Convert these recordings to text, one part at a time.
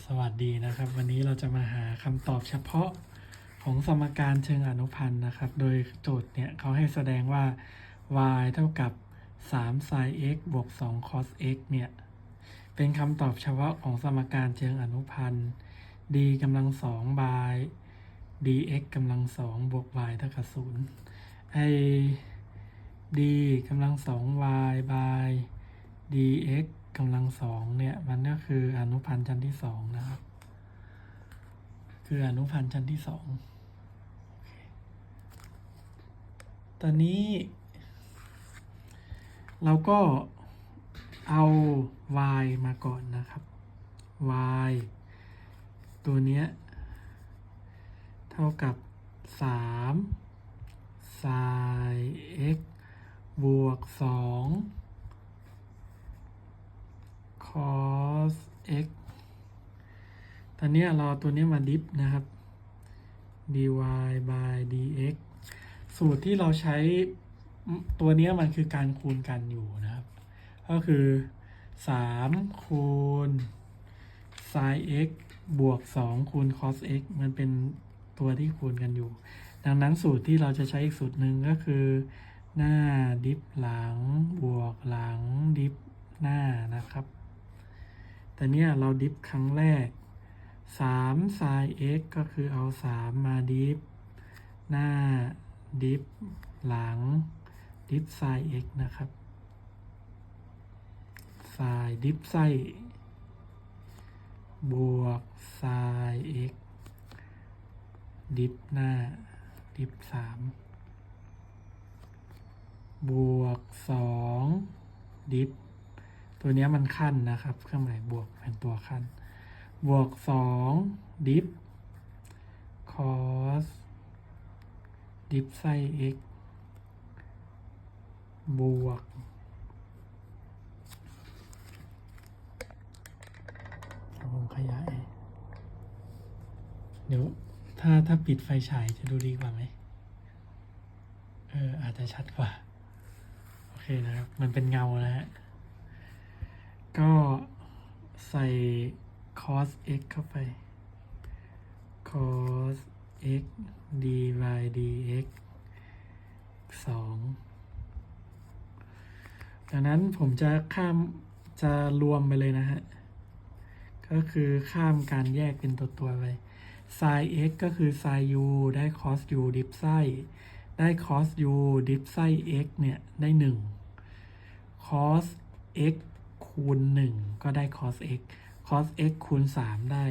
สวัสดีนะครับ วันนี้เราจะมาหาคำตอบเฉพาะของสมการเชิงอนุพันธ์นะครับ โดยโจทย์เนี่ยเขาให้แสดงว่า y เท่ากับ3 sin x บวก2 cos x เนี่ย เป็นคำตอบเฉพาะของสมการเชิงอนุพันธ์ d กำลัง2 by dx กำลัง2บวก y เท่ากับ0ไอ้ d กำลัง2 y by dx กำลังสองเนี่ย มันก็คืออนุพันธ์ชั้นที่สองนะครับ คืออนุพันธ์ชั้นที่สองอตอนนี้ เราก็เอา y มาก่อนนะครับ y ตัวเนี้ย เท่ากับ 3 sin x บวก 2 cos x ตอนนี้เราเอตัวนี้มาดิฟนะครับ dy by dx สูตรที่เราใช้ตัวนี้มันคือการคูณกันอยู่นะครับ ก็คือ 3 คูณ sin x บวก 2 คูณ cos x มันเป็นตัวที่คูณกันอยู่ ดังนั้นสูตรที่เราจะใช้อีกสูตรหนึ่งก็คือ หน้าดิฟหลัง บวกหลังดิฟหน้านะครับ แต่เนี่ยเราดิฟครั้งแรก3 sin x ก็คือเอา 3 มาดิฟ หน้าดิฟ หลัง ดิฟ sin x นะครับ sin ดิฟไส้บวก sin x ดิฟ หน้า ดิฟ 3 บวก 2 ดิฟ ตัวนี้มันขั้นนะครับ เครื่องหมายบวกเป็นตัวขั้น บวกสองดิฟ cos ดิฟไส้ x บวกผมขยาย เดี๋ยวถ้าถ้าปิดไฟฉายจะดูดีกว่าไหม เออ อาจจะชัดกว่า โอเคนะครับ มันเป็นเงานะฮะ ก็ใส่ cos x เข้าไป cos x d by dx สองดังนั้นผมจะข้ามจะรวมไปเลยนะฮะ ก็คือข้ามการแยกเป็นตัวตัวไป sin x ก็คือ sin u ได้ cos u ดิฟไส้ได้ cos u ดิฟไส้ x เนี่ย ได้หนึ่ง cos x คูณ 1 ก็ได้ cos x cos x คูณ 3 ได้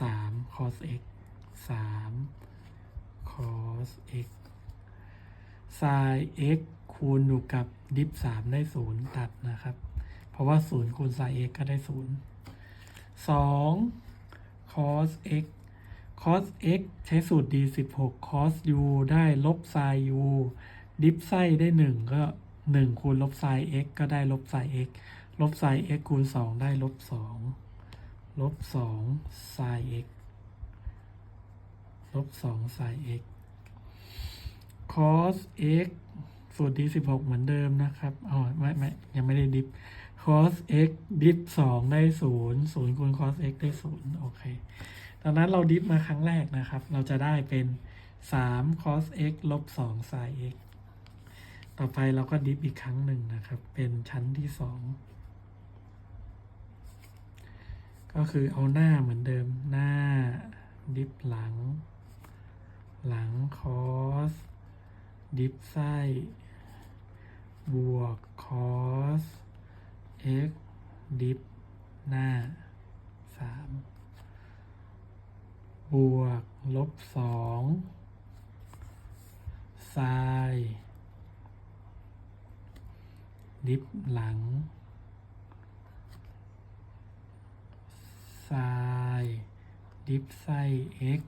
3 cos x 3 cos x sin x คูณอยู่กับดิฟ3ได้ 0 ตัดนะครับ เพราะว่า 0 คูณ sin x ก็ได้ 0 2 cos x cos x ใช้สูตร d 16 cos u ได้ลบ sin u ดิฟไส้ได้ 1 ก็ 1 คูณลบ sin x ก็ได้ลบ sin x ลบไซน์ x คูณ 2 ได้ลบ 2 ลบ2ไซน์ x ลบ2ไซน์ x cos x สูตรดี 16 เหมือนเดิมนะครับอ๋อไม่ไม่ยังไม่ได้ดิฟ cos x ดิฟ 2 ได้ 0 0คูณ cos x ได้ 0 โอเคดังนั้นเราดิฟมาครั้งแรกนะครับ เราจะได้เป็น 3 cos x ลบ2 sin x ต่อไปเราก็ดิฟอีกครั้งหนึ่งนะครับ เป็นชั้นที่ 2 ก็คือเอาหน้าเหมือนเดิมหน้าดิฟหลัง หลังคอส ดิฟไส้ บวกคอส x ดิฟหน้าสามบวก ลบสองไซดิฟหลัง ไซดิฟไส้ x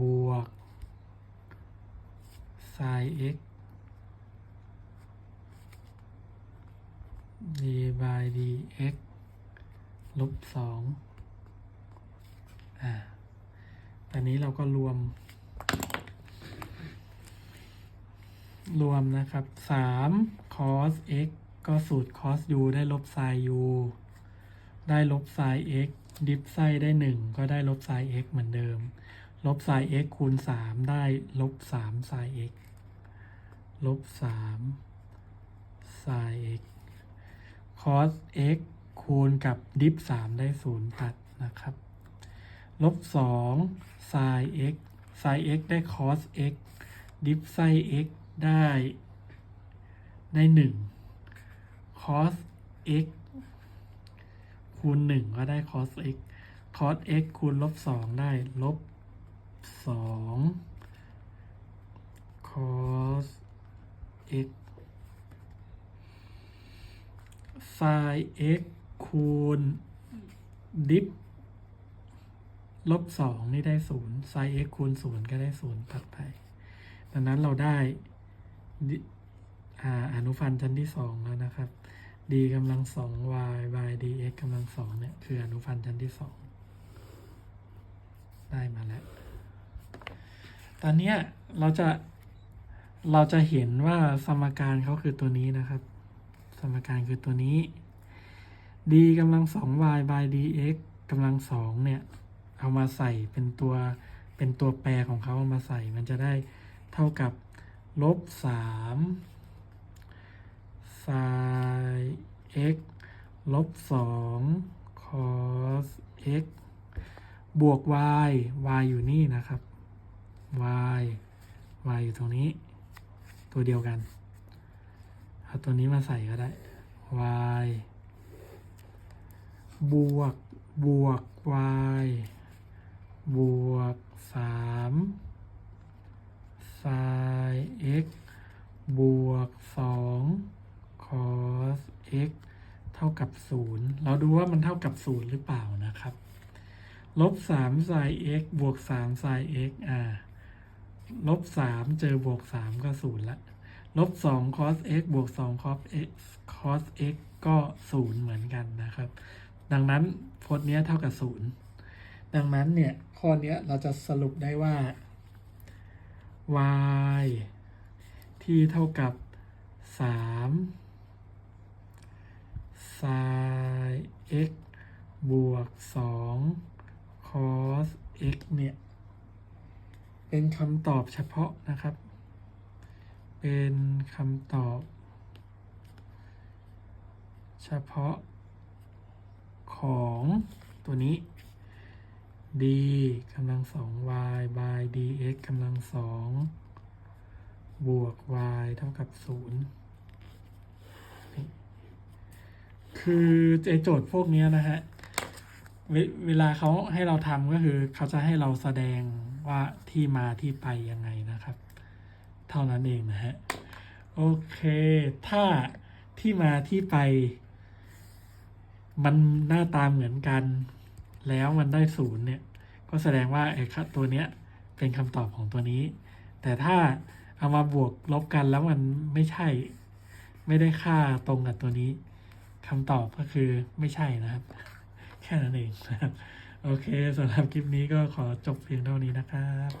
บวกไซ x d by dx ลบสองอ่าตอนนี้เราก็รวม รวมนะครับสาม cos x ก็สูตร cos u ได้ลบ sin u ได้ลบ sin x ดิฟไส้ได้หนึ่งก็ได้ลบไซน์ x เหมือนเดิม ลบไซน์ x คูณสามได้ลบสามไซน์ x ลบสามไซน์ x cos x คูณกับดิฟสามได้ศูนย์ตัดนะครับ ลบสองไซน์ x ไซน์ x ได้ cos x ดิฟไส้ x ได้ได้หนึ่ง cos x คูณหนึ่งก็ได้ cos x cos x คูณลบสองได้ลบสอง cos x sin x คูณดิฟลบสองนี่ได้ศูนย์ sin x คูณศูนย์ก็ได้ศูนย์ตัดไป ดังนั้นเราได้ดิอ่าอนุพันธ์ชั้นที่สองแล้วนะครับ d กำลังสอง y by dx กำลังสองเนี่ย คืออนุพันธ์ชั้นที่สองได้มาแล้ว ตอนนี้เราจะเราจะเห็นว่าสมการเขาคือตัวนี้นะครับ สมการคือตัวนี้ d กำลังสอง y by dx กำลังสองเนี่ย เอามาใส่เป็นตัวเป็นตัวแปรของเขาเอามาใส่มันจะได้เท่ากับลบสาม sin x ลบสอง cos x บวก y y อยู่นี่นะครับ y y อยู่ตรงนี้ ตัวเดียวกัน เอาตัวนี้มาใส่ก็ได้ y บวก บวก y บวกสาม sin x บวกสอง cos x เท่ากับศูนย์เราดูว่ามันเท่ากับศูนย์หรือเปล่านะครับลบสาม sin x บวกสาม sin x อ่าลบสามเจอบวกสามก็ศูนย์ละ ลบสอง cos x บวกสอง cos x cos x ก็ศูนย์เหมือนกันนะครับ ดังนั้นพจน์เนี้ยเท่ากับศูนย์ดังนั้นเนี่ย ข้อนี้เราจะสรุปได้ว่า y ที่เท่ากับสาม sin x บวก 2 cos x เนี่ย เป็นคำตอบเฉพาะนะครับ เป็นคำตอบ เฉพาะของตัวนี้ d กำลังสอง y by dx กำลังสองบวก y เท่ากับ 0 คือไอโจทย์พวกนี้นะฮะเวเวลาเขาให้เราทำก็คือเขาจะให้เราแสดงว่าที่มาที่ไปยังไงนะครับ เท่านั้นเองนะฮะโอเค ถ้าที่มาที่ไป มันหน้าตาเหมือนกัน แล้วมันได้ศูนย์เนี่ย ก็แสดงว่าไอ้ค่าตัวเนี้ยเป็นคำตอบของตัวนี้ แต่ถ้าเอามาบวกลบกันแล้วมันไม่ใช่ ไม่ได้ค่าตรงกับตัวนี้ คำตอบก็คือไม่ใช่นะครับ แค่นั้นเองนะครับ โอเคสำหรับคลิปนี้ก็ขอจบเพียงเท่านี้นะครับ